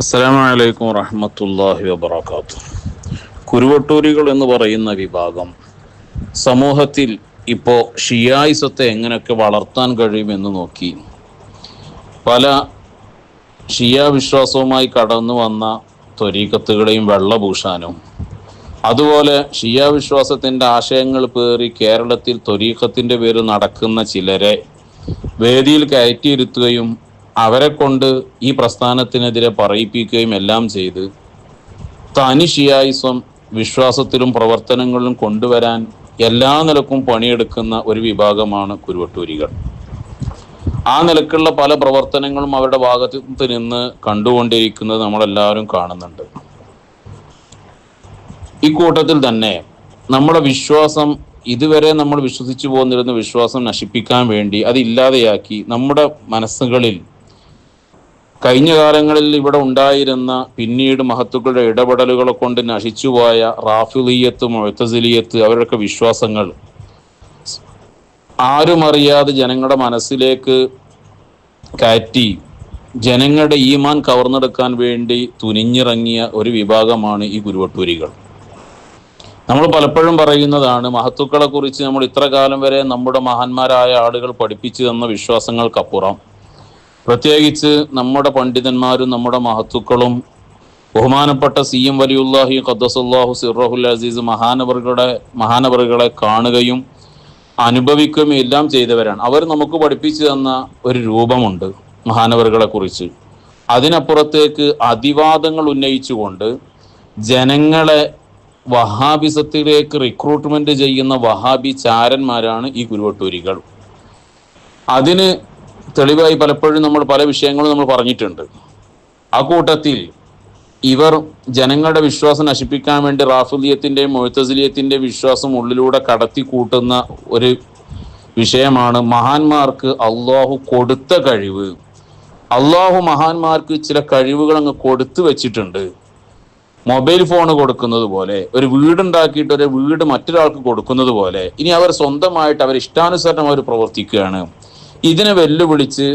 അസ്സലാമലൈക്കും വറഹമത്തല്ലാഹി വബർക്കാത്തു കുരുവട്ടൂരികൾ എന്ന് പറയുന്ന വിഭാഗം സമൂഹത്തിൽ ഇപ്പോൾ ഷിയായിസത്തെ എങ്ങനെയൊക്കെ വളർത്താൻ കഴിയുമെന്ന് നോക്കി. പല ഷിയാ വിശ്വാസവുമായി കടന്നു വന്ന ത്വരീക്കത്തുകളെയും വെള്ളഭൂഷാനും അതുപോലെ ഷിയാ വിശ്വാസത്തിന്റെ ആശയങ്ങൾ പേറി കേരളത്തിൽ ത്വരീക്കത്തിന്റെ പേര് നടക്കുന്ന ചിലരെ വേദിയിൽ കയറ്റിയിരുത്തുകയും അവരെ കൊണ്ട് ഈ പ്രസ്ഥാനത്തിനെതിരെ പറയിപ്പിക്കുകയും എല്ലാം ചെയ്ത് തനി ഷിയായിസം വിശ്വാസത്തിലും പ്രവർത്തനങ്ങളിലും കൊണ്ടുവരാൻ എല്ലാ നിലക്കും പണിയെടുക്കുന്ന ഒരു വിഭാഗമാണ് കുരുവട്ടൂരികൾ. ആ നിലക്കുള്ള പല പ്രവർത്തനങ്ങളും അവരുടെ ഭാഗത്ത് നിന്ന് കണ്ടുകൊണ്ടിരിക്കുന്നത് നമ്മളെല്ലാവരും കാണുന്നുണ്ട്. ഈ കൂട്ടത്തിൽ തന്നെ നമ്മുടെ വിശ്വാസം ഇതുവരെ നമ്മൾ വിശ്വസിച്ചു പോന്നിരുന്ന വിശ്വാസം നശിപ്പിക്കാൻ വേണ്ടി അത് ഇല്ലാതെയാക്കി നമ്മുടെ മനസ്സുകളിൽ കഴിഞ്ഞ കാലങ്ങളിൽ ഇവിടെ ഉണ്ടായിരുന്ന പിന്നീട് മഹത്തുക്കളുടെ ഇടപെടലുകളെ കൊണ്ട് നശിച്ചുപോയ റാഫിലിയത്ത് മൊഴത്തസിലിയത്ത് അവരുടെയൊക്കെ വിശ്വാസങ്ങൾ ആരും അറിയാതെ ജനങ്ങളുടെ മനസ്സിലേക്ക് കയറ്റി ജനങ്ങളുടെ ഈമാൻ കവർന്നെടുക്കാൻ വേണ്ടി തുനിഞ്ഞിറങ്ങിയ ഒരു വിഭാഗമാണ് ഈ ഗുരുവട്ടൂരികൾ. നമ്മൾ പലപ്പോഴും പറയുന്നതാണ് മഹത്തുക്കളെ കുറിച്ച് നമ്മൾ ഇത്ര കാലം വരെ നമ്മുടെ മഹാന്മാരായ ആളുകൾ പഠിപ്പിച്ചു തന്ന വിശ്വാസങ്ങൾക്കപ്പുറം പ്രത്യേകിച്ച് നമ്മുടെ പണ്ഡിതന്മാരും നമ്മുടെ മഹത്തുക്കളും ബഹുമാനപ്പെട്ട സി എം വലിയുല്ലാഹി ഖദ്ദസുല്ലാഹു സിറഹുൽ അസീസ് മഹാനവറുകളുടെ മഹാനവറുകളെ കാണുകയും അനുഭവിക്കുകയും എല്ലാം ചെയ്തവരാണ്. അവർ നമുക്ക് പഠിപ്പിച്ചു തന്ന ഒരു രൂപമുണ്ട് മഹാനവറുകളെ കുറിച്ച്. അതിനപ്പുറത്തേക്ക് അതിവാദങ്ങൾ ഉന്നയിച്ചുകൊണ്ട് ജനങ്ങളെ വഹാബിസത്തിലേക്ക് റിക്രൂട്ട്മെന്റ് ചെയ്യുന്ന വഹാബി ചാരന്മാരാണ് ഈ കുരുവട്ടൂരികൾ. അതിന് തെളിവായി പലപ്പോഴും നമ്മൾ പല വിഷയങ്ങളും നമ്മൾ പറഞ്ഞിട്ടുണ്ട്. ആ കൂട്ടത്തിൽ ഇവർ ജനങ്ങളുടെ വിശ്വാസം നശിപ്പിക്കാൻ വേണ്ടി റാഫുലിയത്തിന്റെയും മൊഴത്തസിലിയത്തിന്റെ വിശ്വാസം ഉള്ളിലൂടെ കടത്തി കൂട്ടുന്ന ഒരു വിഷയമാണ് മഹാന്മാർക്ക് അള്ളാഹു കൊടുത്ത കഴിവ്. അള്ളാഹു മഹാന്മാർക്ക് ചില കഴിവുകൾ അങ്ങ് കൊടുത്തു വെച്ചിട്ടുണ്ട്. മൊബൈൽ ഫോൺ കൊടുക്കുന്നത് പോലെ ഒരു വീടുണ്ടാക്കിയിട്ട് ഒരു വീട് മറ്റൊരാൾക്ക് കൊടുക്കുന്നത് പോലെ ഇനി അവർ സ്വന്തമായിട്ട് അവർ ഇഷ്ടാനുസരണം അവർ പ്രവർത്തിക്കുകയാണ്. ഇതിനെ വെല്ലുവിളിച്ച്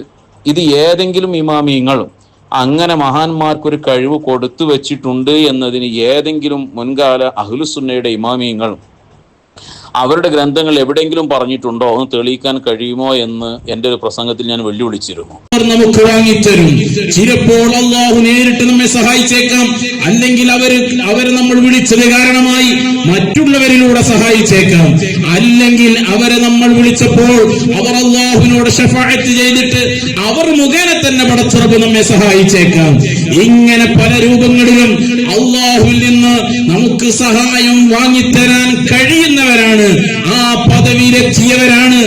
ഇത് ഏതെങ്കിലും ഇമാമിയങ്ങളും അങ്ങനെ മഹാന്മാർക്കൊരു കഴിവ് കൊടുത്തു വെച്ചിട്ടുണ്ട് എന്നതിന് ഏതെങ്കിലും മുൻകാല അഹ്ലുസുന്നയുടെ ഇമാമിയങ്ങൾ അവരുടെ ഗ്രന്ഥങ്ങൾ എവിടെയെങ്കിലും പറഞ്ഞിട്ടുണ്ടോ? ഒന്ന് തെളിയിക്കാൻ കഴിയുമോ എന്ന് എന്റെ ഒരു പ്രസംഗത്തിൽ ഞാൻ വെല്ലുവിളിച്ചിരുന്നു. അവർ നമുക്ക് വാങ്ങിത്തരും. ചിലപ്പോൾ അള്ളാഹു നേരിട്ട് നമ്മെ സഹായിച്ചേക്കാം. അല്ലെങ്കിൽ അവർ അവരെ നമ്മൾ വിളിച്ചത് കാരണമായി മറ്റുള്ളവരിലൂടെ സഹായിച്ചേക്കാം. അല്ലെങ്കിൽ അവരെ നമ്മൾ വിളിച്ചപ്പോൾ അവർ അള്ളാഹുവിനോട് ഷഫായത്ത് ചെയ്തിട്ട് അവർ മുഖേന തന്നെ പടച്ചുറപ്പ് നമ്മെ സഹായിച്ചേക്കാം. ഇങ്ങനെ പല രൂപങ്ങളിലും അള്ളാഹുവിൽ നിന്ന് നമുക്ക് സഹായം വാങ്ങിത്തരാൻ കഴിയുന്നവരാണ് ആ പദവിയിലെത്തിയവരാണ്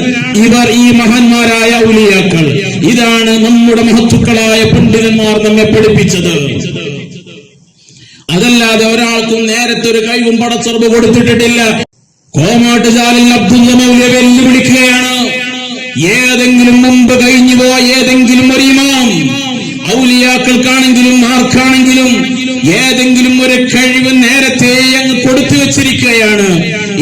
ഇവർ ഈ മഹാന്മാരായ ഉലിയാക്കൾ ഇതാണ് നമ്മുടെ മഹത്തുക്കളായ പണ്ഡിതന്മാർ നമ്മെ പഠിപ്പിച്ചത്. അതല്ലാതെ ഒരാൾക്കും നേരത്തെ ഒരു കൈവും പടച്ചുറപ്പ് കൊടുത്തിട്ടില്ല കോമാട്ടുചാലിൽ മൗലിയെ വെല്ലുവിളിക്കുകയാണ്. ഏതെങ്കിലും മുമ്പ് കഴിഞ്ഞു പോയ ഏതെങ്കിലും ഒരു ഇമാം ഔലിയാക്കൾക്കാണെങ്കിലും ആർക്കാണെങ്കിലും ഏതെങ്കിലും ഒരു കഴിവ് നേരത്തെ അങ്ങ് കൊടുത്തു വെച്ചിരിക്കുകയാണ്.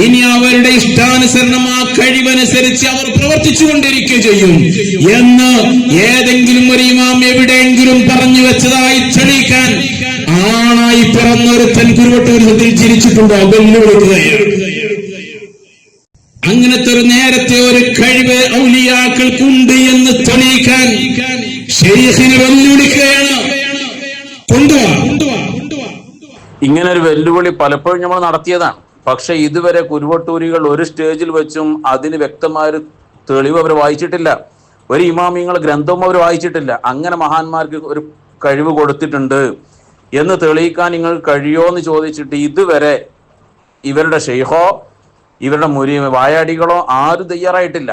ഇനി അവരുടെ ഇഷ്ടാനുസരണം ആ കഴിവനുസരിച്ച് അവർ പ്രവർത്തിച്ചു കൊണ്ടിരിക്കുക ചെയ്യും. എന്ന് ഏതെങ്കിലും ഒരു ഇമാം എവിടെയെങ്കിലും പറഞ്ഞു വെച്ചതായി തെളിയിക്കാൻ ആണായി പിറന്നൊരുത്തൻ കുരുവട്ടൂരത്തിൽ ചിരിച്ചിട്ടുണ്ടോ? വെല്ലുവിളിക്കുകയാണ് അങ്ങനത്തെ ഒരു നേരത്തെ ഒരു കഴിവ് ഔലിയാക്കൾക്കുണ്ട് എന്ന് തെളിയിക്കാൻ ഷെയ്ഖിനെ വെല്ലുവിളിക്കുകയാണ്. ഇങ്ങനെ ഒരു വെല്ലുവിളി പലപ്പോഴും നമ്മൾ നടത്തിയതാണ്. പക്ഷെ ഇതുവരെ കുരുവട്ടൂരികൾ ഒരു സ്റ്റേജിൽ വെച്ചും അതിന് വ്യക്തമായ ഒരു തെളിവ് അവർ വായിച്ചിട്ടില്ല. ഒരു ഇമാമിങ്ങൾ ഗ്രന്ഥവും അവർ വായിച്ചിട്ടില്ല. അങ്ങനെ മഹാന്മാർക്ക് ഒരു കഴിവ് കൊടുത്തിട്ടുണ്ട്. എന്ന് തെളിയിക്കാൻ നിങ്ങൾ കഴിയോ എന്ന് ചോദിച്ചിട്ട് ഇതുവരെ ഇവരുടെ ഷെയ്ഹോ ഇവരുടെ മുരി വായാടികളോ ആരും തയ്യാറായിട്ടില്ല.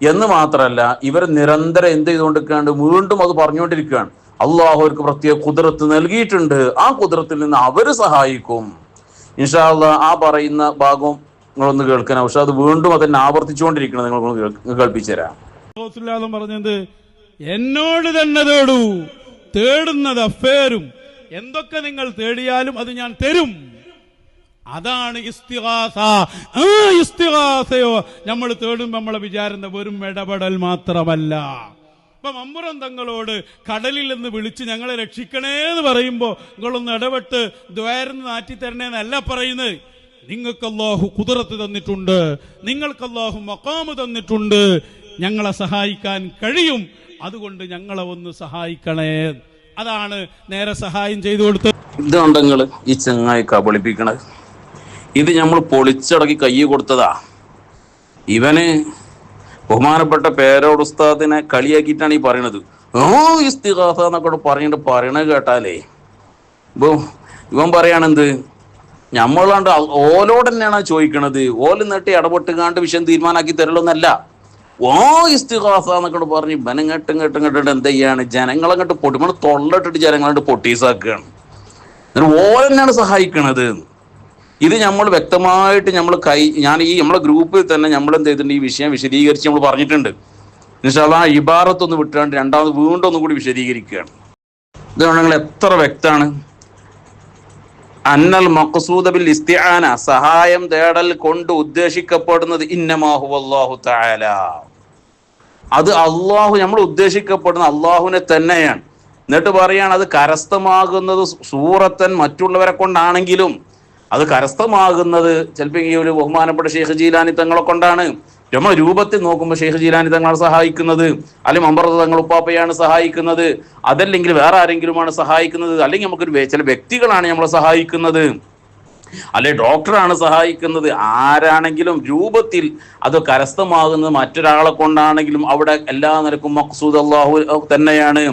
എന്ന് മാത്രമല്ല ഇവർ നിരന്തരം എന്ത് ചെയ്തുകൊണ്ടിരിക്കുകയാണ് വീണ്ടും അത് പറഞ്ഞുകൊണ്ടിരിക്കുകയാണ്. അള്ളാഹു അവർക്ക് പ്രത്യേക കുതിരത്ത് നൽകിയിട്ടുണ്ട്. ആ കുതിരത്തിൽ നിന്ന് അവർ സഹായിക്കും. ഇൻഷാല്ല ആ പറയുന്ന ഭാഗം നിങ്ങളൊന്ന് കേൾക്കണം. പക്ഷെ അത് വീണ്ടും അതെന്നെ ആവർത്തിച്ചുകൊണ്ടിരിക്കണം നിങ്ങൾ കേൾപ്പിച്ചു തരാം. റസൂലുള്ളാഹി പറഞ്ഞത് എന്നോട് തന്നെ തേടൂ. തേടുന്നത് അഫേരും എന്തൊക്കെ നിങ്ങൾ തേടിയാലും അത് ഞാൻ തരും. അതാണ് ഇസ്തിഹാസ ആ നമ്മൾ തേടും നമ്മളെ വിചാരം വെറും ഇടപെടൽ മാത്രമല്ല. അപ്പൊ അമ്പുറം തങ്ങളോട് കടലിൽ നിന്ന് വിളിച്ച് ഞങ്ങളെ രക്ഷിക്കണേ എന്ന് പറയുമ്പോ നിങ്ങളൊന്ന് ഇടപെട്ട് ദ്വാരന്ന് തരണേ തരണേന്നല്ല പറയുന്നത്. നിങ്ങൾക്ക് അല്ലാഹു കുതിരത്ത് തന്നിട്ടുണ്ട്. നിങ്ങൾക്ക് മക്കാമ് തന്നിട്ടുണ്ട്. ഞങ്ങളെ സഹായിക്കാൻ കഴിയും. അതുകൊണ്ട് ഞങ്ങളെ ഒന്ന് സഹായിക്കണേ. അതാണ് നേരെ സഹായം ചെയ്തു കൊടുത്തത് ഇതുണ്ടെങ്കിൽ ഈ ചെങ്ങായി കബളിപ്പിക്കണത് ഇത് നമ്മൾ പൊളിച്ചടക്കി കൈ കൊടുത്തതാ. ഇവന് ബഹുമാനപ്പെട്ട പേരോട് ഉസ്താദിനെ കളിയാക്കിയിട്ടാണ് ഈ പറയണത്. ഓ ഇസ്തിഹാസ എന്നൊക്കെ പറഞ്ഞിട്ട് പറയണത് കേട്ടാലേ. ഇപ്പൊ ഇവൻ പറയാണെന്ത്? ഞമ്മളാണ്ട് ഓലോട് തന്നെയാണ് ചോദിക്കണത്? ഓൽ നെട്ടി ഇടപെട്ടുകാണ്ട് വിഷയം തീരുമാനമാക്കി തരലൊന്നല്ല. ഓ ഇസ്തിഹാസ എന്നൊക്കെ പറഞ്ഞ് ഇവനങ്ങട്ടും ഇങ്ങോട്ടും ഇങ്ങോട്ട് എന്ത് ചെയ്യാണ്? ജനങ്ങളങ്ങോട്ട് പൊട്ടി നമ്മൾ തൊള്ളട്ടിട്ട് ജനങ്ങളങ്ങോട്ട് പൊട്ടീസാക്കുകയാണ് എന്നിട്ട് ഓല തന്നെയാണ് സഹായിക്കണത്. ഇത് നമ്മൾ വ്യക്തമായിട്ട് നമ്മൾ കൈ ഞാൻ ഈ നമ്മളെ ഗ്രൂപ്പിൽ തന്നെ നമ്മൾ എന്ത് ചെയ്തിട്ടുണ്ട് ഈ വിഷയം വിശദീകരിച്ച് നമ്മൾ പറഞ്ഞിട്ടുണ്ട്. എന്നുവെച്ചാൽ ആ ഇബാറത്തൊന്ന് വിട്ടാണ്ട് രണ്ടാമത് വീണ്ടും ഒന്നും കൂടി വിശദീകരിക്കുകയാണ്. ഇതാണ് നിങ്ങൾ എത്ര വ്യക്തമാണ്. അന്നൽ മഖസൂദ ബിൽ ഇസ്തിആന സഹായം തേടൽ കൊണ്ട് ഉദ്ദേശിക്കപ്പെടുന്നത് ഇന്നമാഹു അല്ലാഹു തആല. അത് അള്ളാഹു നമ്മൾ ഉദ്ദേശിക്കപ്പെടുന്ന അള്ളാഹുവിനെ തന്നെയാണ്. എന്നിട്ട് പറയാണ് അത് കരസ്ഥമാകുന്നത് സൂറത്തൻ മറ്റുള്ളവരെ കൊണ്ടാണെങ്കിലും അത് കരസ്ഥമാകുന്നത് ചിലപ്പോൾ ഈ ഒരു ബഹുമാനപ്പെട്ട ഷെയ്ഖ് ജീലാനി തങ്ങളെ കൊണ്ടാണ്. നമ്മൾ രൂപത്തിൽ നോക്കുമ്പോൾ ഷെയ്ഖ് ജീലാനി തങ്ങളാണ് സഹായിക്കുന്നത് അല്ലെങ്കിൽ അമ്പറത്ത് തങ്ങൾ ഉപ്പാപ്പയാണ് സഹായിക്കുന്നത് അതല്ലെങ്കിൽ വേറെ ആരെങ്കിലുമാണ് സഹായിക്കുന്നത് അല്ലെങ്കിൽ നമുക്കൊരു ചില വ്യക്തികളാണ് നമ്മളെ സഹായിക്കുന്നത്. അല്ലെ ഡോക്ടറാണ് സഹായിക്കുന്നത് ആരാണെങ്കിലും രൂപത്തിൽ അത് കരസ്ഥമാകുന്നത് മറ്റൊരാളെ കൊണ്ടാണെങ്കിലും അവിടെ എല്ലാ നിലക്കും മക്സൂദ് അള്ളാഹു തന്നെയാണ്.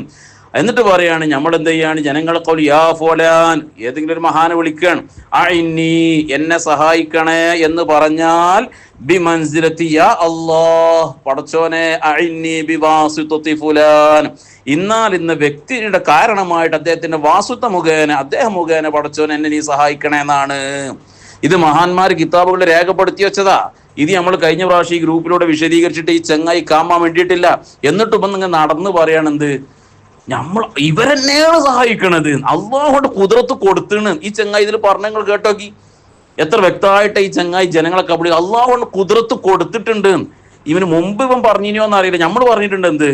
എന്നിട്ട് പറയാണ് നമ്മൾ എന്ത് ചെയ്യാണ് ജനങ്ങളെ കോൽ യാ ഫോലാൻ. ഏതെങ്കിലും ഒരു മഹാനെ വിളിക്കുകയാണ് ആ ഇന്നി എന്നെ സഹായിക്കണേ എന്ന് പറഞ്ഞാൽ ബി മൻസിലത്തി യാ പടച്ചോനെ അഇന്നി ബി വാസുത്വത്തി ഫുലാൻ. ഇന്നാൽ ഇന്ന് വ്യക്തിയുടെ കാരണമായിട്ട് അദ്ദേഹത്തിന്റെ വാസുത്വ മുഖേന അദ്ദേഹം മുഖേന പടച്ചോൻ എന്നെ നീ സഹായിക്കണേ എന്നാണ് ഇത് മഹാന്മാർ കിതാബുകളിൽ രേഖപ്പെടുത്തി വെച്ചതാ. ഇത് നമ്മൾ കഴിഞ്ഞ പ്രാവശ്യം ഈ ഗ്രൂപ്പിലൂടെ വിശദീകരിച്ചിട്ട് ഈ ചെങ്ങായി കാമാൻ വേണ്ടിയിട്ടില്ല. എന്നിട്ട് ഇപ്പം നിങ്ങൾ നടന്ന് പറയണെന്ത് നമ്മൾ ഇവരെന്നെയാണ് സഹായിക്കണത്. അള്ളാഹോട് കുതിരത്ത് കൊടുത്തണ്. ഈ ചെങ്ങായി ഇതിൽ പറഞ്ഞങ്ങൾ കേട്ടോക്കി. എത്ര വ്യക്തമായിട്ട് ഈ ചെങ്ങായി ജനങ്ങളെ കബളി അള്ളാഹോട് കുതിരത്ത് കൊടുത്തിട്ടുണ്ട്. ഇവന് മുമ്പ് ഇവൻ പറഞ്ഞിനോ എന്നറിയില്ല. നമ്മൾ പറഞ്ഞിട്ടുണ്ട് എന്ത്?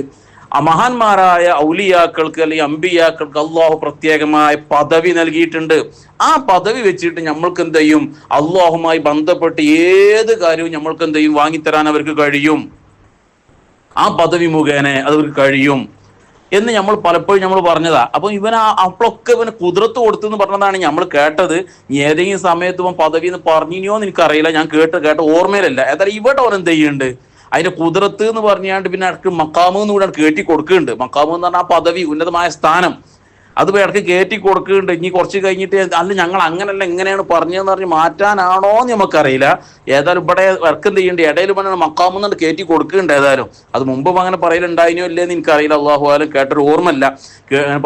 ആ മഹാന്മാരായ ഔലിയാക്കൾക്ക് അല്ലെങ്കിൽ അമ്പിയാക്കൾക്ക് അള്ളാഹു പ്രത്യേകമായ പദവി നൽകിയിട്ടുണ്ട്. ആ പദവി വെച്ചിട്ട് നമ്മൾക്ക് എന്ത് ചെയ്യും? അള്ളാഹുമായി ബന്ധപ്പെട്ട് ഏത് കാര്യവും നമ്മൾക്ക് എന്ത് ചെയ്യും? വാങ്ങിത്തരാൻ അവർക്ക് കഴിയും. ആ പദവി മുഖേന അതവർക്ക് കഴിയും. എന്ന് നമ്മൾ പലപ്പോഴും നമ്മൾ പറഞ്ഞതാ. അപ്പൊ ഇവൻ അപ്പോഴൊക്കെ ഇവന് കുതിരത്ത് കൊടുത്തു എന്ന് പറഞ്ഞതാണ് നമ്മൾ കേട്ടത്. ഏതെങ്കിലും സമയത്ത് ഇവൻ പദവി എന്ന് പറഞ്ഞിനോ എന്ന് എനിക്കറിയില്ല. ഞാൻ കേട്ട് കേട്ട ഓർമ്മയിലല്ല. ഏതായാലും ഇവിടെ അവൻ എന്ത് ചെയ്യുന്നുണ്ട്? അതിന്റെ കുതിരത്ത് എന്ന് പറഞ്ഞാണ്ട് പിന്നെ മക്കാമ് എന്ന് കൂടെ കേട്ടി കൊടുക്കുന്നുണ്ട്. മക്കാമ് എന്ന് പറഞ്ഞാൽ ആ പദവി ഉന്നതമായ സ്ഥാനം. അത് ഇടയ്ക്ക് കയറ്റി കൊടുക്കുന്നുണ്ട്. ഇനി കുറച്ച് കഴിഞ്ഞിട്ട് അല്ല ഞങ്ങൾ അങ്ങനല്ല എങ്ങനെയാണ് പറഞ്ഞതെന്ന് പറഞ്ഞ് മാറ്റാനാണോ എന്ന് നമുക്കറിയില്ല. ഏതായാലും ഇവിടെ വർക്ക് ചെയ്യണ്ട ഇടയിൽ പറഞ്ഞാൽ മക്കാമെന്നുണ്ട് കയറ്റി കൊടുക്കുന്നുണ്ട് ഏതായാലും. അത് മുമ്പും അങ്ങനെ പറയലുണ്ടായിനോ ഇല്ലേന്ന് എനിക്കറിയില്ല. അള്ളാഹു ആലും കേട്ടൊരു ഓർമ്മല്ല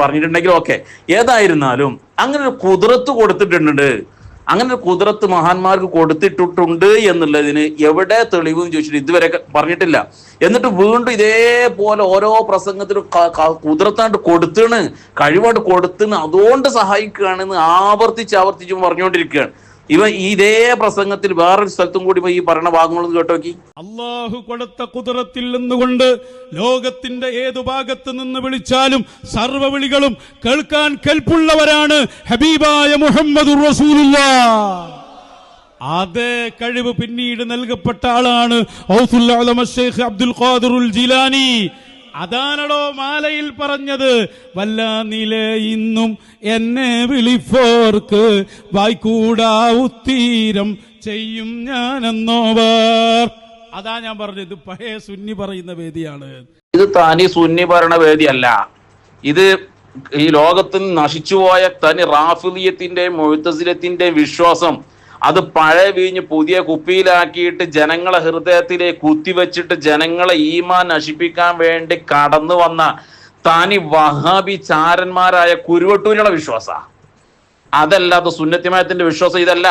പറഞ്ഞിട്ടുണ്ടെങ്കിൽ ഓക്കെ ഏതായിരുന്നാലും അങ്ങനെ ഒരു കുതിരത്ത് കൊടുത്തിട്ടുണ്ട്. അങ്ങനെ കുതിരത്ത് മഹാന്മാർക്ക് കൊടുത്തിട്ടുണ്ട് എന്നുള്ളതിന് എവിടെ തെളിവും ചോദിച്ചിട്ട് ഇതുവരെ പറഞ്ഞിട്ടില്ല. എന്നിട്ട് വീണ്ടും ഇതേപോലെ ഓരോ പ്രസംഗത്തിലും കുതിരത്തായിട്ട് കൊടുത്തണ് കഴിവായിട്ട് കൊടുത്താണ് കഴിവാണ്ട് കൊടുത്തിന് അതുകൊണ്ട് സഹായിക്കുകയാണെന്ന് ആവർത്തിച്ച് ആവർത്തിച്ച് പറഞ്ഞുകൊണ്ടിരിക്കുകയാണ്. ഇവൻ ഇതേ പ്രസംഗത്തിൽ വേറൊരു സ്ഥലത്തും കൂടി ഈ പറയുന്ന ഭാഗങ്ങളൊന്നും കേട്ടോക്കി അള്ളാഹു കൊടുത്ത കുതിരത്തിൽ നിന്നുകൊണ്ട് ലോകത്തിന്റെ ഏതു ഭാഗത്ത് നിന്ന് വിളിച്ചാലും സർവവിളികളും കേൾക്കാൻ കെൽപ്പുള്ളവരാണ് ഹബീബായ മുഹമ്മദ് അതേ കഴിവ് പിന്നീട് നൽകപ്പെട്ട ആളാണ് ഔസുൽ ഉലമ അബ്ദുൽ ഖാദിറുൽ ജിലാനി. അതാണടോ മാലയിൽ പറഞ്ഞത്. വല്ല ഇന്നും എന്നെ വിളിപ്പോർക്ക് വായിക്കൂടാ ഉത്തീരം ചെയ്യും ഞാനെന്നോവർ. അതാ ഞാൻ പറഞ്ഞത്. ഇത് പഴയ സുന്നി പറയുന്ന വേദിയാണ്. ഇത് തനി സുന്നി ഭരണ വേദിയല്ല. ഇത് ഈ ലോകത്തിൽ നശിച്ചുപോയ തനി റാഫിലിയത്തിന്റെയും മൊഴുത്തസിലത്തിന്റെയും വിശ്വാസം അത് പഴയ വീഞ്ഞ് പുതിയ കുപ്പിയിലാക്കിയിട്ട് ജനങ്ങളെ ഹൃദയത്തിലേക്ക് കുത്തിവെച്ചിട്ട് ജനങ്ങളെ ഈമാൻ നശിപ്പിക്കാൻ വേണ്ടി കടന്നു വന്ന തനി വഹാബി ചാരന്മാരായ കുരുവട്ടൂരിയുടെ വിശ്വാസ. അതല്ലാതെ സുന്നത്തിമയത്തിന്റെ വിശ്വാസം ഇതല്ല.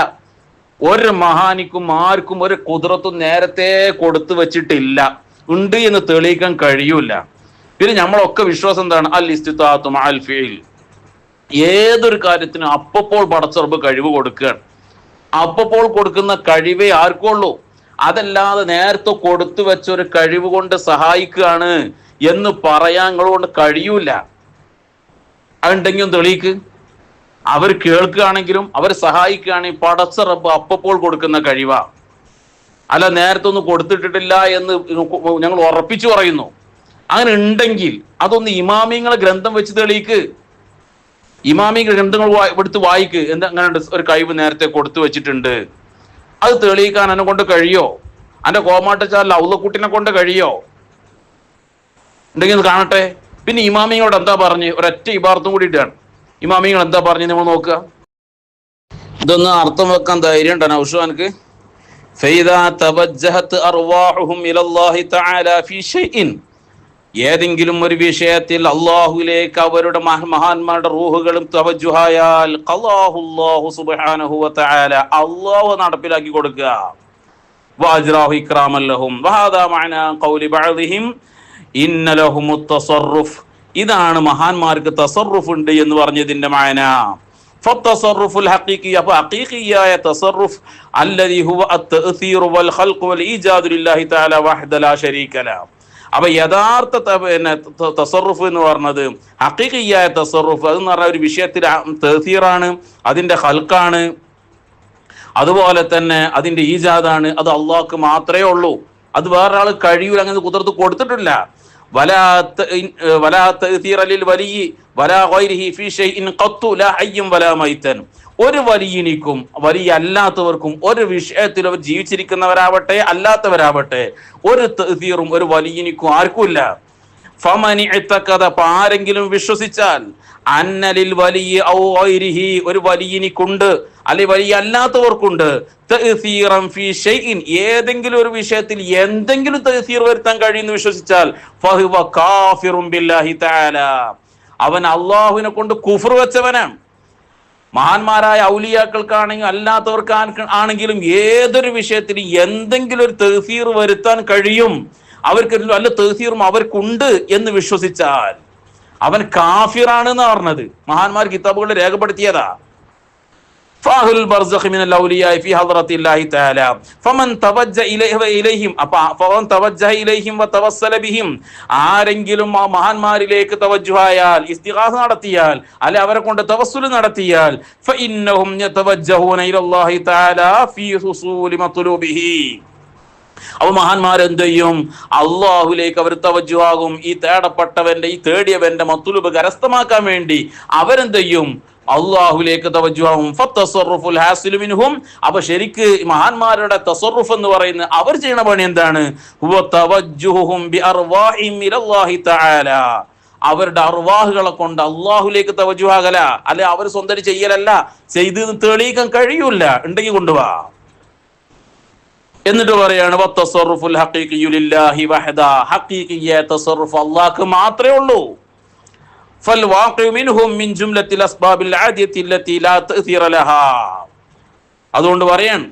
ഒരു മഹാനിക്കും ആർക്കും ഒരു കുതിരത്തും നേരത്തെ കൊടുത്തു വെച്ചിട്ടില്ല. ഉണ്ട് എന്ന് തെളിയിക്കാൻ കഴിയൂല. പിന്നെ നമ്മളൊക്കെ വിശ്വാസം എന്താണ്? അൽ ഇസ്തിത്വാത്തും അൽ ഫീൽ. ഏതൊരു കാര്യത്തിനും അപ്പപ്പോൾ പടച്ചുറപ്പ് കഴിവ് കൊടുക്കുകയാണ്. അപ്പപ്പോൾ കൊടുക്കുന്ന കഴിവേ ആർക്കുള്ളൂ അതല്ലാതെ നേരത്തെ കൊടുത്തു വെച്ച ഒരു കഴിവ് കൊണ്ട് സഹായിക്കുകയാണ് എന്ന് പറയാൻ കൊണ്ട് കഴിയൂല. അതുണ്ടെങ്കിലും തെളിയിക്ക്. അവർ കേൾക്കുകയാണെങ്കിലും അവർ സഹായിക്കുകയാണെങ്കിൽ പടച്ച റബ്ബ് അപ്പപ്പോൾ കൊടുക്കുന്ന കഴിവാ. അല്ല നേരത്തെ ഒന്നും കൊടുത്തിട്ടിട്ടില്ല എന്ന് ഞങ്ങൾ ഉറപ്പിച്ചു പറയുന്നു. അങ്ങനെ ഉണ്ടെങ്കിൽ അതൊന്ന് ഇമാമിങ്ങളെ ഗ്രന്ഥം വെച്ച് തെളിയിക്ക്. ഇമാമി ഗ്രന്ഥങ്ങൾ വാ- എടുത്ത് വായിക്ക് എന്താ അങ്ങനെ ഒരു കഴിവ് നേരത്തെ കൊടുത്തു വെച്ചിട്ടുണ്ട് അത് തെളിയിക്കാൻ എന്നെ കൊണ്ട് കഴിയോ എന്റെ കോമാട്ടച്ചാൽ ഔലക്കുട്ടിനെ കൊണ്ട് കഴിയോ ഉണ്ടെങ്കിൽ ഒന്ന് കാണട്ടെ പിന്നെ ഇമാമിങ്ങളോട് എന്താ പറഞ്ഞ് ഒരൊറ്റ ഇബാർത്തും കൂടിയിട്ടാണ് ഇമാമിങ്ങൾ എന്താ പറഞ്ഞ് നമ്മൾ നോക്കുക ഇതൊന്ന് അർത്ഥം വെക്കാൻ ധൈര്യം ഉണ്ടോ നൗഷാനക്ക് فإذا توجهت أرواحهم إلى الله تعالى في شيء ഏതെങ്കിലും ഒരു വിഷയത്തിൽ അള്ളാഹുലേക്ക് അവരുടെ മഹ- മഹാന്മാരുടെ റൂഹുകളും തവജുഹായാൽ ഖല്ലാഹുല്ലാഹു സുബ്ഹാനഹു വതആല അള്ളാഹു നടപ്പിലാക്കി കൊടുക്കുക വാജ്റാഹു ഇക്രാമൻ ലഹും വഹാദാ മഅനാ ഖൗലി ബഅദിഹിം ഇന്ന ലഹുമു തസറുഫ് ഇതാണ് മഹാന്മാർക്ക് തസറുഫ് ഉണ്ട് എന്ന് പറഞ്ഞതിന്റെ മായന فالتصرف الحقيقي അപ്പൊ ഹഖീഖിയായ തസറുഫ് الذي هو التأثير والخلق والإيجاد لله تعالى وحده لا شريك له അപ്പൊ യഥാർത്ഥ പിന്നെ തസറുഫ് എന്ന് പറഞ്ഞത് ഹക്കീഖിയായ തസറുഫ് അതെന്ന് പറഞ്ഞ ഒരു വിഷയത്തിൽ തഹീറാണ് അതിന്റെ ഹൽക്കാണ് അതുപോലെ തന്നെ അതിന്റെ ഈജാദാണ് അത് അള്ളാഹ്ക്ക് മാത്രമേ ഉള്ളൂ. അത് വേറൊരാൾ കഴിയൂല അങ്ങനെ കുതിർത്ത് കൊടുത്തിട്ടില്ല. വലാ ത- ഇൻ- വലാ ഫീ ഷൈഇൻ ഖത്തു ലാ ഹയ്യും വലാ മൈതൻ. ഒരു വലിയനിക്കും വലിയ അല്ലാത്തവർക്കും ഒരു വിഷയത്തിൽ അവർ ജീവിച്ചിരിക്കുന്നവരാവട്ടെ അല്ലാത്തവരാവട്ടെ ഒരു തീറും ഒരു വലിയനിക്കും ആർക്കുമില്ല. ഫമനി എത്തക്കഥ ആരെങ്കിലും വിശ്വസിച്ചാൽ അന്നലിൽ വലിയ ഔരിഹി ഒരു വലിയനിക്കുണ്ട് അല്ലെ വലിയ അല്ലാത്തവർക്കുണ്ട്. ഏതെങ്കിലും ഒരു വിഷയത്തിൽ എന്തെങ്കിലും തഹസീർ വരുത്താൻ കഴിയുമെന്ന് വിശ്വസിച്ചാൽ ഫഹുവ കാഫിറും ബില്ലാഹി അവൻ അള്ളാഹുവിനെ കൊണ്ട് കുഫർ വെച്ചവനാണ്. മഹാന്മാരായ ഔലിയാക്കൾക്കാണെങ്കിൽ അല്ലാത്തവർക്ക് ആണെങ്കിലും ഏതൊരു വിഷയത്തിൽ എന്തെങ്കിലും ഒരു തെഹീർ വരുത്താൻ കഴിയും. അവർക്ക് വല്ല തെഹീറും അവർക്കുണ്ട് എന്ന് വിശ്വസിച്ചാൽ അവൻ കാഫിറാണ് എന്ന് പറഞ്ഞത്. മഹാന്മാർ കിതാബുകളിൽ രേഖപ്പെടുത്തിയതാ. ഫാഹുൽ ബർസഖ് മിനൽ ഔലിയായി ഫി ഹദ്റത്തില്ലാഹി തആല. ഫമൻ തവജ്ജ ഇലൈഹി വഇലൈഹിം അപ്പ فمن توجه اليهم وتوسل بهم ആരെങ്കിലും ആ മഹാന്മാരിലേക്ക് തവജ്ജുഹായാൽ ഇസ്തിഗാസ നടത്തിയാൽ അല്ല അവരെ കൊണ്ട് തവസ്സുൽ നടത്തിയാൽ ഫഇന്നഹും യതവജ്ജഹൂന ഇലല്ലാഹി തആല ഫീ ഹുസൂലി മത്ലൂബിഹി. അവ മഹാന്മാർ എന്ത് ചെയ്യും അള്ളാഹുലേക്ക് അവർ തവജുവാകും ഈ തേടപ്പെട്ടവന്റെ ഈ തേടിയവന്റെ മത്തുലുബ് കരസ്ഥമാക്കാൻ വേണ്ടി അവരെന്ത് ചെയ്യും അള്ളാഹുലേക്ക് തവജുവാകും അപ്പൊ ശരിക്ക് മഹാന്മാരുടെ തസറുഫ് എന്ന് പറയുന്നത് അവർ ചെയ്യണ പണി എന്താണ്? അവരുടെ അർവാഹുകളെ കൊണ്ട് അള്ളാഹുലേക്ക് തവജുവാകല അല്ലെ അവർ സ്വന്തം ചെയ്യലല്ല. ചെയ്ത് തെളിയിക്കാൻ കഴിയൂല ഉണ്ടെങ്കിൽ കൊണ്ടുപോവാ എന്നിട്ട് പറയാണ് അല്ലാഹ്ക്ക് മാത്രമേ ഉള്ളൂ. അതുകൊണ്ട് പറയാണ്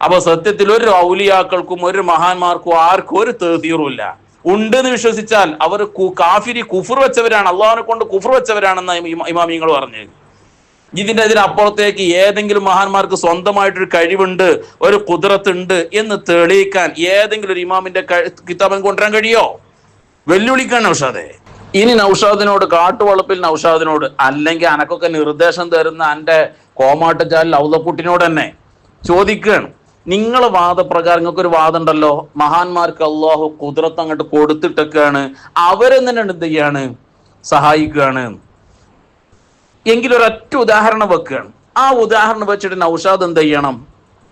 അപ്പൊ സത്യത്തിൽ ഒരു ഔലിയാക്കൾക്കും ഒരു മഹാന്മാർക്കും ആർക്കും ഒരു ഉണ്ട് എന്ന് വിശ്വസിച്ചാൽ അവർ കാഫിരി കുഫുർ വെച്ചവരാണ് അള്ളാഹിനെ കൊണ്ട് കുഫുർ വെച്ചവരാണെന്ന് ഇമാമിങ്ങൾ പറഞ്ഞു ഇതിന്റെ ഇതിനപ്പുറത്തേക്ക് ഏതെങ്കിലും മഹാന്മാർക്ക് സ്വന്തമായിട്ടൊരു കഴിവുണ്ട് ഒരു കുതിരത്തുണ്ട് എന്ന് തെളിയിക്കാൻ ഏതെങ്കിലും ഒരു ഇമാമിന്റെ കിതാബൻ കൊണ്ടുവരാൻ കഴിയോ? വെല്ലുവിളിക്കാൻ നൗഷാദെ. ഇനി നൗഷാദിനോട് കാട്ടുവളപ്പിൽ നൗഷാദിനോട് അല്ലെങ്കിൽ അനക്കൊക്കെ നിർദ്ദേശം തരുന്ന എന്റെ കോമാട്ടച്ചാലിൽ ഔതക്കുട്ടിനോട് തന്നെ ചോദിക്കുകയാണ്. നിങ്ങളെ വാദപ്രകാരം നിങ്ങൾക്ക് ഒരു വാദമുണ്ടല്ലോ? മഹാന്മാർക്ക് അള്ളാഹു കുതിരത്ത് അങ്ങോട്ട് കൊടുത്തിട്ടൊക്കെയാണ്. അവരെന്നെ എന്ത് ചെയ്യാണ്? സഹായിക്കുകയാണ്. എങ്കിൽ ഒരൊറ്റ ഉദാഹരണം വെക്കുകയാണ്. ആ ഉദാഹരണം വെച്ചിട്ട് നൗഷാദ് എന്ത് ചെയ്യണം?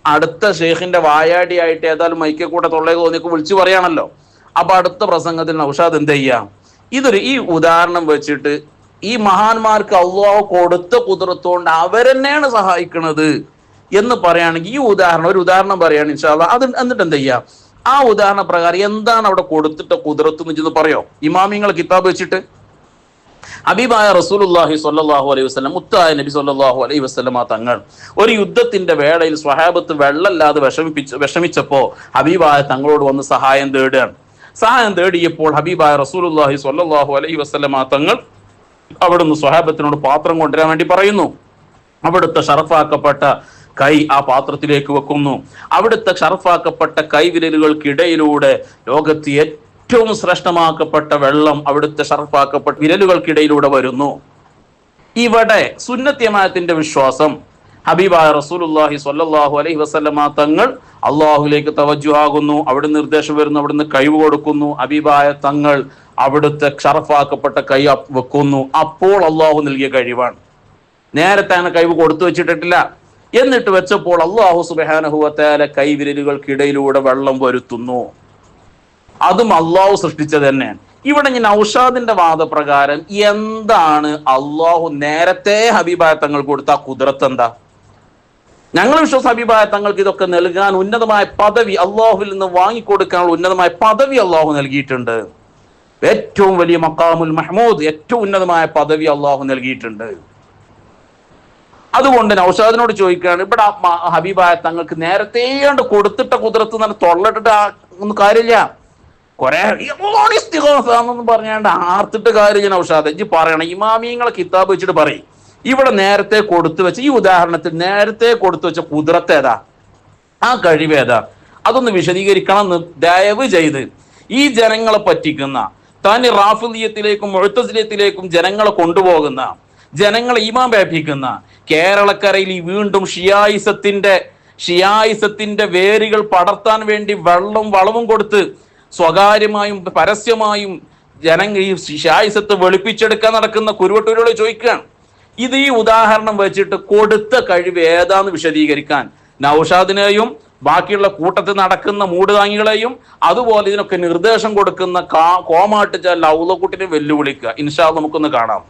അടുത്ത ഷെയ്ഖിന്റെ വായാടിയായിട്ട് ഏതായാലും മൈക്കെ കൂടെ തൊള്ളേ തോന്നിയൊക്കെ വിളിച്ചു പറയാണല്ലോ അപ്പൊ അടുത്ത പ്രസംഗത്തിൽ നൗഷാദ് എന്ത് ചെയ്യാം? ഇതൊരു ഈ ഉദാഹരണം വെച്ചിട്ട് ഈ മഹാന്മാർക്ക് അള്ളാഹു കൊടുത്ത കുതിരത്തോണ്ട് അവരെന്നെയാണ് സഹായിക്കുന്നത് എന്ന് പറയുകയാണെങ്കിൽ ഈ ഉദാഹരണം ഒരു ഉദാഹരണം പറയുകയാണ് ഇൻഷാല്ല അത് എന്നിട്ട് എന്ത് ചെയ്യാം? ആ ഉദാഹരണ പ്രകാരം എന്താണ് അവിടെ കൊടുത്തിട്ട കുതിരത്ത് എന്ന് പറയോ? ഇമാമിങ്ങൾ കിതാബ് വെച്ചിട്ട് ഹബീബായ റസൂലുള്ളാഹി സ്വല്ലല്ലാഹു അലൈഹി വസ്ലം മുത്തായ നബി സ്വല്ലല്ലാഹു അലൈഹി വസല്ലമ തങ്ങൾ ഒരു യുദ്ധത്തിന്റെ വേളയിൽ സ്വഹാബത്ത് വെള്ളമില്ലാതെ വിഷമിപ്പിച്ച് വിഷമിച്ചപ്പോ ഹബീബായ തങ്ങളോട് വന്ന് സഹായം തേടുകയാണ്. സഹായം തേടിയപ്പോൾ ഹബീബായ റസൂലുള്ളാഹി സ്വല്ലല്ലാഹു അലൈഹി വസല്ലമ തങ്ങൾ അവിടുന്ന് സ്വഹാബത്തിനോട് പാത്രം കൊണ്ടുവരാൻ വേണ്ടി പറയുന്നു. അവിടുത്തെ ഷറഫാക്കപ്പെട്ട കൈ ആ പാത്രത്തിലേക്ക് വെക്കുന്നു. അവിടുത്തെ ഷറഫാക്കപ്പെട്ട കൈവിരലുകൾക്കിടയിലൂടെ ലോകത്ത് ഏറ്റവും ശ്രേഷ്ഠമാക്കപ്പെട്ട വെള്ളം അവിടുത്തെ ഷർഫാക്കപ്പെട്ട വിരലുകൾക്കിടയിലൂടെ വരുന്നു. ഇവിടെ സുന്നത്യമായത്തിന്റെ വിശ്വാസം. ഹബീബായ റസൂലുള്ളാഹി സ്വല്ലല്ലാഹു അലൈഹി വസല്ലമ തങ്ങൾ അള്ളാഹുലേക്ക് തവജുഹാകുന്നു അവിടെ നിർദ്ദേശം വരുന്നു അവിടുന്ന് കഴിവ് കൊടുക്കുന്നു. ഹബീബായ തങ്ങൾ അവിടുത്തെ ഷറഫാക്കപ്പെട്ട കൈ വെക്കുന്നു. അപ്പോൾ അള്ളാഹു നൽകിയ കഴിവാണ്. നേരത്തെ അങ്ങനെ കഴിവ് കൊടുത്തു വെച്ചിട്ടില്ല എന്നിട്ട് വെച്ചപ്പോൾ അള്ളാഹു സുബാനഹുവത്തേല കൈവിരലുകൾക്കിടയിലൂടെ വെള്ളം വരുത്തുന്നു. അതും അള്ളാഹു സൃഷ്ടിച്ചത് തന്നെയാണ്. ഇവിടെ ഞാൻ ഔഷാദിന്റെ വാദപ്രകാരം എന്താണ് അള്ളാഹു നേരത്തെ ഹബീബായ തങ്ങൾ കൊടുത്ത കുതിരത്ത് എന്താ? ഞങ്ങൾ വിശ്വാസ ഹബീബായ തങ്ങൾക്ക് ഇതൊക്കെ നൽകാൻ ഉന്നതമായ പദവി അള്ളാഹുവിൽ നിന്ന് വാങ്ങിക്കൊടുക്കാനുള്ള ഉന്നതമായ പദവി അള്ളാഹു നൽകിയിട്ടുണ്ട്. ഏറ്റവും വലിയ മക്കാമുൽ മഹ്മൂദ് ഏറ്റവും ഉന്നതമായ പദവി അള്ളാഹു നൽകിയിട്ടുണ്ട്. അതുകൊണ്ട് നൗഷാദിനോട് ചോദിക്കുകയാണ് ഇവിടെ ഹബീബായ തങ്ങൾക്ക് നേരത്തെ കണ്ട് കൊടുത്തിട്ട കുതിരത്ത് തൊള്ളട്ടിട്ട് ആ ഒന്നും കാര്യമില്ല. കൊറേ എന്നൊന്നും പറഞ്ഞാണ്ട് ആർത്തിട്ട് നൗഷാദ് ഇജ്ജ് പറയണം ഇമാമിയങ്ങളെ കിതാബ് വെച്ചിട്ട് പറയും. ഇവിടെ നേരത്തെ കൊടുത്തു വെച്ച ഈ ഉദാഹരണത്തിൽ നേരത്തെ കൊടുത്തു വെച്ച കുതിരത്ത് ഏതാ? ആ കഴിവേതാ അതൊന്ന് വിശദീകരിക്കണം എന്ന് ദയവ് ചെയ്ത്. ഈ ജനങ്ങളെ പറ്റിക്കുന്ന തനി റാഫിലിയത്തിലേക്കും മുഴത്തസിലിയത്തിലേക്കും ജനങ്ങളെ കൊണ്ടുപോകുന്ന ജനങ്ങളെ ഈമാൻ വ്യാപിക്കുന്ന കേരളക്കരയിൽ വീണ്ടും ഷിയായിസത്തിന്റെ ഷിയായിസത്തിന്റെ വേരുകൾ പടർത്താൻ വേണ്ടി വെള്ളവും വളവും കൊടുത്ത് സ്വകാര്യമായും പരസ്യമായും ജനങ്ങൾ ഈ ശിശായുസത്ത് വെളുപ്പിച്ചെടുക്കാൻ നടക്കുന്ന കുരുവട്ടൂരോട് ചോദിക്കുകയാണ്. ഇത് ഈ ഉദാഹരണം വെച്ചിട്ട് കൊടുത്ത കഴിവ് ഏതാന്ന് വിശദീകരിക്കാൻ നൌഷാദിനെയും ബാക്കിയുള്ള കൂട്ടത്തിൽ നടക്കുന്ന മൂടുതാങ്ങികളെയും അതുപോലെ ഇതിനൊക്കെ നിർദ്ദേശം കൊടുക്കുന്ന കാ കോമാട്ട് ലൗലക്കുട്ടിനെ വെല്ലുവിളിക്കുക. ഇൻഷാ നമുക്കൊന്ന് കാണാം.